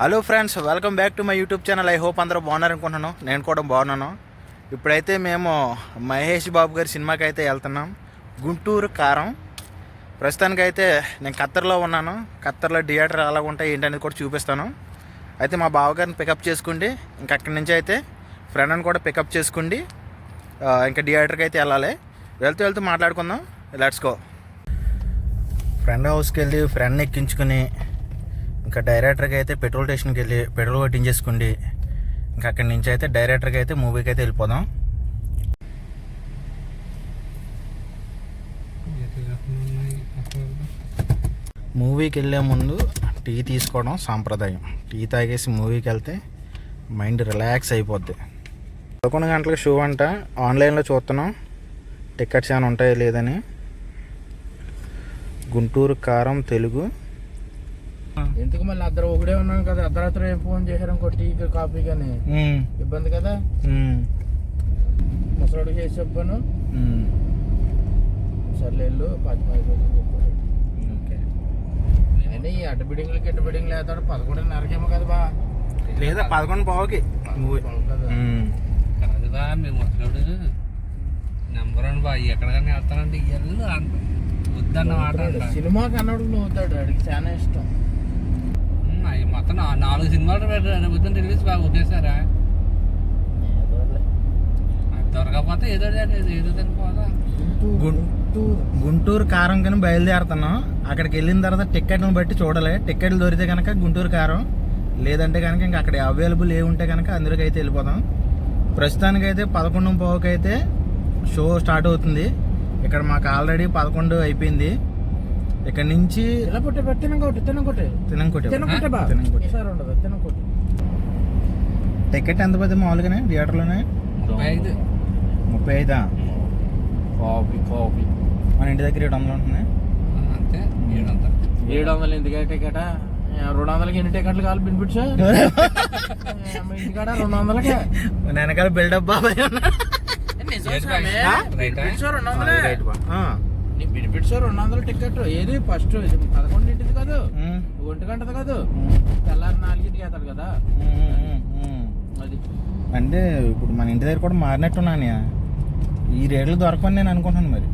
Hello friends welcome back to my YouTube channel I hope అందరూ బాగున్నారు అనుకుంటున్నాను నేను కూడా బాగున్నాను. ఇప్పుడైతే మేము మహేష్ బాబు గారి సినిమాకి అయితే వెళ్తున్నాం. గుంటూరు కారం. ప్రస్తుతానికైతే నేను ఖత్తర్లో ఉన్నాను. ఖత్తర్లో థియేటర్ ఎలా ఉంటాయి ఏంటనేది కూడా చూపిస్తాను. అయితే మా బావగారిని పికప్ చేసుకోండి ఇంకా అక్కడి నుంచి అయితే ఫ్రెండ్ని కూడా పికప్ చేసుకోండి ఇంకా థియేటర్కి అయితే వెళ్ళాలి. వెళ్తూ వెళ్తూ మాట్లాడుకుందాం. లెట్స్ గో ఫ్రెండ్ హౌస్కి వెళ్ళి ఫ్రెండ్ ఎక్కించుకుని ఇంకా డైరెక్టర్కి అయితే పెట్రోల్ స్టేషన్కి వెళ్ళి పెట్రోల్ కొట్టించేసుకోండి ఇంకా అక్కడి నుంచి అయితే డైరెక్టర్కి అయితే మూవీకి అయితే వెళ్ళిపోదాం. మూవీకి వెళ్ళే ముందు టీ తీసుకోవడం సాంప్రదాయం. టీ తాగేసి మూవీకి వెళ్తే మైండ్ రిలాక్స్ అయిపోద్ది. పదకొండు గంటలకు షో అంట. ఆన్లైన్లో చూస్తున్నాం. టికెట్స్ ఏమైనా ఉంటాయో లేదని. గుంటూరు కారం తెలుగు. ఎందుకు మళ్ళీ అద్దరు ఒకడే ఉన్నాను కదా అర్ధరాత్రి ఫోన్ చేశారు ఇంకో టీ కాఫీ కానీ. ఇబ్బంది కదా. ముసలాడు చేసి చెప్పాను. సర్లే వెళ్ళు పది చెప్పాడు. ఓకే. అయినా ఈ అడ్డ బిడింగ్లు గిట్ట బిడింగ్లు వేస్తాడు పదకొండున్నరకేమో కదా బా. లేదా పదకొండు మ్మ్. కాదురా మేము వస్తున్నాడు నెంబర్ వన్ బా ఎక్కడికైనా వెళ్తానంటే ఇయ్యాలి వద్దన్న మాట సినిమాకి అన్నాడు నువ్వు అవుతాడు వాడికి చాలా ఇష్టం. మొత్తం నా- నాలుగు సినిమాలు పెట్టారు వద్దని రిలీజ్ బాగా. అది దొరకకపోతే ఏదో ఏదో తినిపోదా గుంటూరు, గుం- గుంటూరు. గుంటూరు కారం కని బయలుదేరుతున్నాం. అక్కడికి వెళ్ళిన తర్వాత టికెట్లను బట్టి చూడాలి. టికెట్లు దొరికితే కనుక గుంటూరు కారం. లేదంటే కనుక ఇంకా అక్కడ అవైలబుల్ ఏ ఉంటే కనుక అందులోకి అయితే వెళ్ళిపోదాం ప్రస్తుతానికైతే పదకొండు పావుకి అయితే షో స్టార్ట్ అవుతుంది. ఇక్కడ మాకు ఆల్రెడీ పదకొండు అయిపోయింది. ఇక్కడ నుంచి? ఇలా పుట్టి తినకొట్టి తినకొట్టి తినంకోటి తినకొట్టి బా తినంకోటి ఈసారి ఉండదు తినకొట్టి టికెట్ ఎంత పడుతుంది మామూలుగానే? థియేటర్లోనే ముప్పై ఐదు. ముప్పై ఐదా? కాఫీ కాఫీ మన ఇంటి దగ్గర ఏడు వందలు ఉంటున్నాయి? ఆ, అంతే ఏడు వందలు. ఏడు వందలు ఎందుకు టికెట్? రెండు వందలకి ఎన్ని టికెట్లు కావాలి? బెనిఫిట్స్? ఇంటికాడ రెండు వందలకే. వెనకాల బిల్డప్ బాబాయ్ రెండు వందలే. రైట్ బా. ఆ. నీ బెనిఫిట్స్ రెండు వందల టికెట్ ఏది? ఫస్ట్ పదకొండింటిది కాదు. ఒంటి గంటది కాదు. తెల్లారి నాలుగింటికి వేస్తాడు కదా. అది. అంటే ఇప్పుడు మన ఇంటి దగ్గర కూడా మారినట్టున్నాను ఈ రేట్లు దొరకని నేను అనుకుంటున్నాను మరి.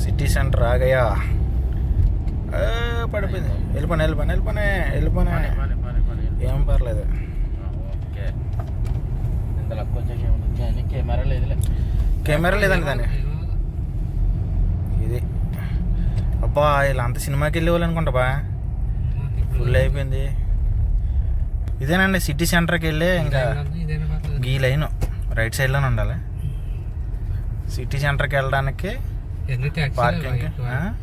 సిటీ సెంటర్ ఆగయా పడిపోయింది. వెళ్ళిపోయి వెళ్ళిపోయి వెళ్ళిపోయి వెళ్ళిపోయి ఏం పర్లేదు. ఓకే. కెమెరా లేదులే. కెమెరా లేదండి దాన్ని ఇది. అబ్బా ఇలా అంత సినిమాకి వెళ్ళే వాళ్ళు అనుకుంటా బా. ఫుల్ అయిపోయింది. ఇదేనండి సిటీ సెంటర్కి వెళ్ళి ఇంకా. ఈ లైన్ రైట్ సైడ్లోనే ఉండాలి. సిటీ సెంటర్కి వెళ్ళడానికి పార్కింగ్?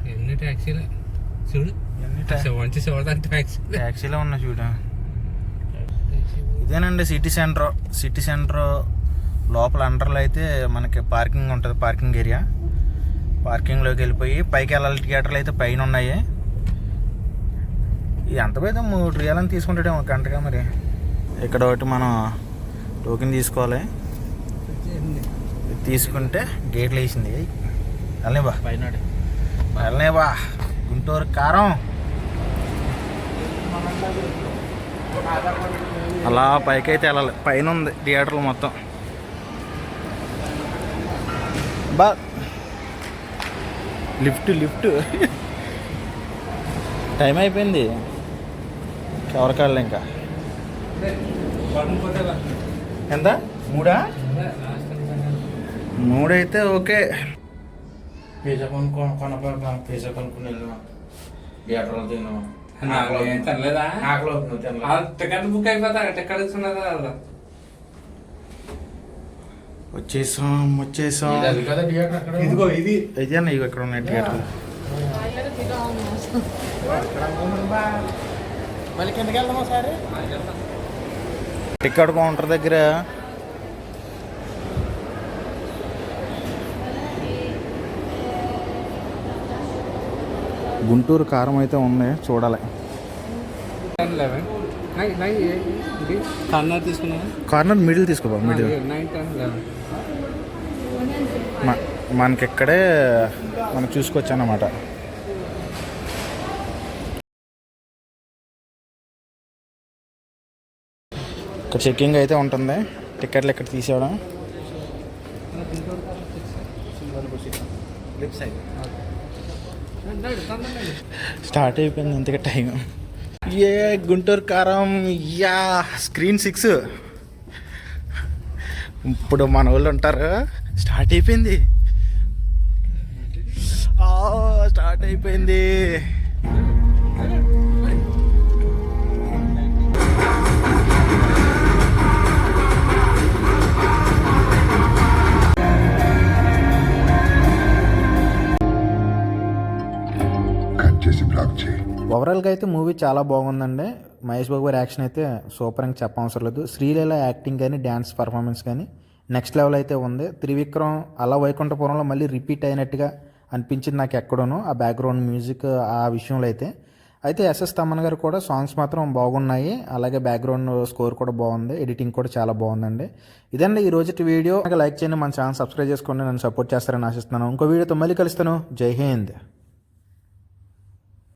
ఎన్ని ట్యాక్సీలు చూడు. ట్యాక్సీలో ఉన్నా చూడ. ఇదేనండి సిటీ సెంటర్. సిటీ సెంటర్ లోపల అండర్లో అయితే మనకి పార్కింగ్ ఉంటుంది పార్కింగ్ ఏరియా. పార్కింగ్లోకి వెళ్ళిపోయి పైకి వెళ్ళాలి థియేటర్లు అయితే పైన ఉన్నాయి. ఇది ఎంత పోయితే మూడు రియాలని తీసుకుంటాడేమో గంటగా మరి. ఇక్కడ ఒకటి మనం టోకెన్ తీసుకోవాలి. తీసుకుంటే గేట్లు వేసింది. వెళ్ళనే బా. పైన వెళ్ళనే బా. గుంటూరు కారం. అలా పైకి అయితే వెళ్ళాలి. పైన ఉంది థియేటర్లు మొత్తం. బా. Lift lift. టైం అయిపోయింది. ఎవరికాళ్ళు ఇంకా? ఎంత? మూడా? మూడైతే ఓకే. పిజ్జా కొనుక్కో కొనపా పిజ్జా కొనుక్కుని వెళ్ళినా థియేటర్లో తిన్నాం తెల్లదా ఆకలి అవుతుంది తినలేదు. టికెట్ బుక్ అయిపోతా టికెట్ ఇస్తున్నదా వచ్చేసాం వచ్చేసాం. ఇది అది కదా థియేటర్ అక్కడ? ఇదిగో ఇది. ఇవి ఇక్కడ ఉన్నాయి సార్? టికెట్ కౌంటర్ దగ్గర గుంటూరు కారం అయితే ఉంది చూడాలి. కార్నర్ మిడిల్ తీసుకోబా మిడిల్. మనకిక్కడే మనం చూసుకోవచ్చు అన్నమాట ఇక్కడ చెక్కింగ్ అయితే ఉంటుంది టికెట్లు ఇక్కడ తీసేవడం స్టార్ట్ అయిపోయింది అంతగా టైం. ఏ Guntur Kaaram? Yeah screen six. ఇప్పుడు మన వాళ్ళు ఉంటారు. స్టార్ట్ అయిపోయింది. ఆ, స్టార్ట్ అయిపోయింది. ఓవరాల్గా అయితే మూవీ చాలా బాగుందండి. మహేష్ బాబు గారి యాక్షన్ అయితే సూపర్ అని చెప్పవసరం లేదు శ్రీలీల యాక్టింగ్ కానీ డ్యాన్స్ పర్ఫార్మెన్స్ కానీ నెక్స్ట్ లెవెల్ అయితే ఉంది. త్రివిక్రమ్ అలా వైకుంఠపురంలో మళ్ళీ రిపీట్ అయినట్టుగా అనిపించింది నాకు ఎక్కడోనో ఆ బ్యాక్గ్రౌండ్ మ్యూజిక్ ఆ విషయంలో అయితే. అయితే ఎస్ఎస్ తమన్ గారు కూడా సాంగ్స్ మాత్రం బాగున్నాయి. అలాగే బ్యాక్గ్రౌండ్ స్కోర్ కూడా బాగుంది. ఎడిటింగ్ కూడా చాలా బాగుందండి. ఇదండి ఈ రోజు వీడియో. లైక్ చేయండి. మన ఛానల్ సబ్స్క్రైబ్ చేసుకోండి. నన్ను సపోర్ట్ చేస్తారని ఆశిస్తున్నాను. ఇంకో వీడియోతో మళ్ళీ కలుస్తాను. జై హింద్.